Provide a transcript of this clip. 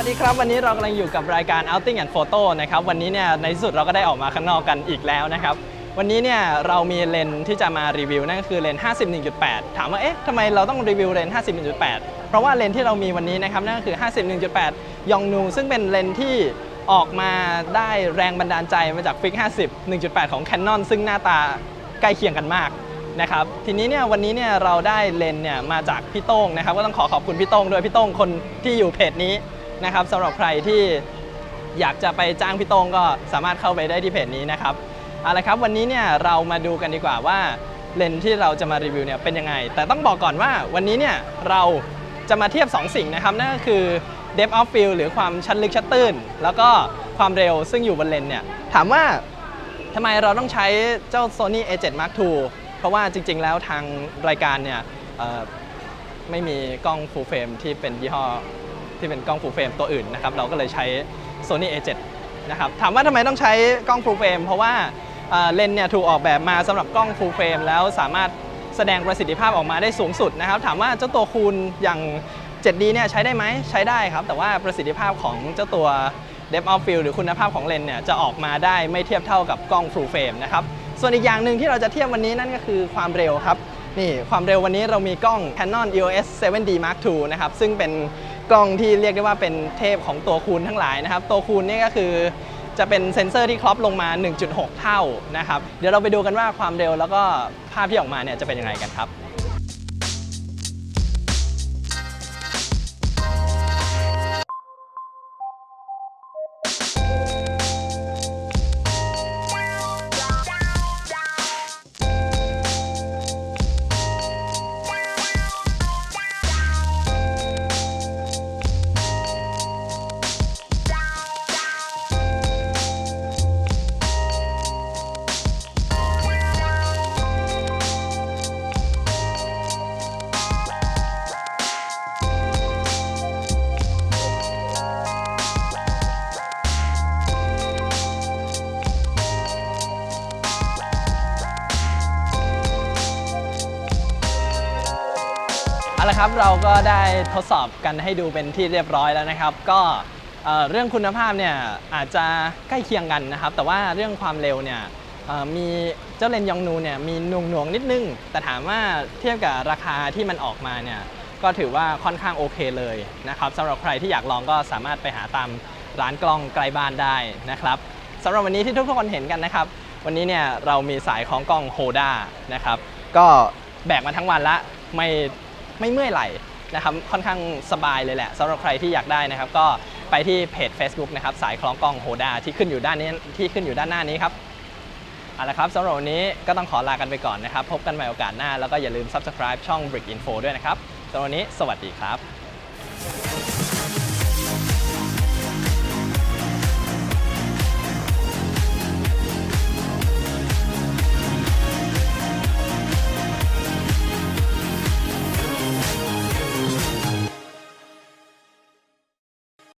วัสดีครับ วันนี้เรากำลังอยู่กับรายการ Outing and Photo นะครับ วันนี้เนี่ยในที่สุดเราก็ได้ออกมาข้างนอกกันอีกแล้วนะครับ วันนี้เนี่ยเรามีเลนส์ที่จะมารีวิวนั่นก็คือเลนส์51.8 ถามว่าเอ๊ะทำไมเราต้องรีวิวเลนส์51.8 เพราะว่าเลนส์ที่เรามีวันนี้นะครับนั่นก็คือ 51.8 ยองนูซึ่งเป็นเลนส์ที่ออกมาได้แรงบันดาลใจมาจากฟิก50 1.8 ของ Canon ซึ่งหน้าตาใกล้เคียงกันมากนะครับทีนี้เนี่ยวันนี้เนี่ยเราได้เลนเนี่ยมาจากพี่โต้งนะครับก็ต้องขอขอบคุณพี่โต้งด้วยพี่โต้งคนที่อยู่เพจนี้ นะครับสำหรับใครที่อยากจะไปจ้างพี่ต้งก็สามารถเข้าไปได้ที่เพจนี้นะครับเอาละครับวันนี้เนี่ยเรามาดูกันดีกว่าว่าเลนส์ที่เราจะมารีวิวเนี่ยเป็นยังไง แต่ต้องบอกก่อนว่าวันนี้เนี่ยเราจะมาเทียบ 2 สิ่งนะครับ นั่นก็คือ depth of field หรือความชันลึกชัดตื้น แล้วก็ความเร็วซึ่งอยู่บนเลนส์เนี่ย ถามว่าทำไมเราต้องใช้เจ้า Sony A7 Mark II เพราะว่าจริง ๆ แล้วทางรายการเนี่ยไม่มีกล้อง full frame ที่เป็นยี่ห้อ ที่เป็นกล้อง full frame ตัวอื่นนะครับเราก็เลยใช้ Sony A7 นะครับถามว่าทำไมต้องใช้กล้อง full frame เพราะว่าเลนเนี่ยถูกออกแบบมาสำหรับกล้อง full frame แล้วสามารถแสดงประสิทธิภาพออกมาได้สูงสุดนะครับ ถามว่าเจ้าตัวคูณอย่าง 7D เนี่ยใช้ได้ไหมใช้ได้ครับ แต่ว่าประสิทธิภาพของเจ้าตัว depth of field หรือคุณภาพของเลนเนี่ยจะออกมาได้ไม่เทียบเท่ากับกล้อง full frame นะครับ ส่วนอีกอย่างหนึ่งที่เราจะเทียบวันนี้นั่นก็คือความเร็วครับ นี่ความเร็ววันนี้เรามีกล้อง Canon EOS 7D Mark II นะครับ ซึ่งเป็น กล้องที่เรียกได้ว่าเป็นเทพของตัวคูณทั้งหลายนะครับ ตัวคูณนี่ก็คือจะเป็นเซ็นเซอร์ที่ครอปลงมา 1.6 เท่านะครับ เดี๋ยวเราไปดูกันว่าความเร็วแล้วก็ภาพที่ออกมาเนี่ยจะเป็นยังไงกันครับ ละครับเราก็ได้ทดสอบกันให้ดูเป็นที่เรียบร้อยแล้วนะครับ ก็เรื่องคุณภาพเนี่ยอาจจะใกล้เคียงกันนะครับ แต่ว่าเรื่องความเร็วเนี่ยมีเจ้าเลนยองนูเนี่ยมีหน่วงหน่วงนิดนึง แต่ถามว่าเทียบกับราคาที่มันออกมาเนี่ยก็ถือว่าค่อนข้างโอเคเลยนะครับสำหรับใครที่อยากลองก็สามารถไปหาตามร้านกล้องใกล้บ้านได้นะครับสำหรับวันนี้ที่ทุกคนเห็นกันนะครับ วันนี้เนี่ยเรามีสายของกล้องโฮด้านะครับก็แบกมาทั้งวันละไม่ ไม่เมื่อยไหล่นะครับค่อนข้างสบายเลยแหละสำหรับใครที่อยากได้นะครับ ก็ไปที่เพจ Facebook นะครับสายคล้องกล้องโฮดาที่ขึ้นอยู่ด้านนี้ที่ขึ้นอยู่ด้านหน้านี้ครับเอาละครับสำหรับวันนี้ก็ต้องขอลากันไปก่อนนะครับ พบกันใหม่โอกาสหน้า แล้วก็อย่าลืม Subscribe ช่อง Brick Info ด้วยนะครับสำหรับวันนี้ สวัสดีครับ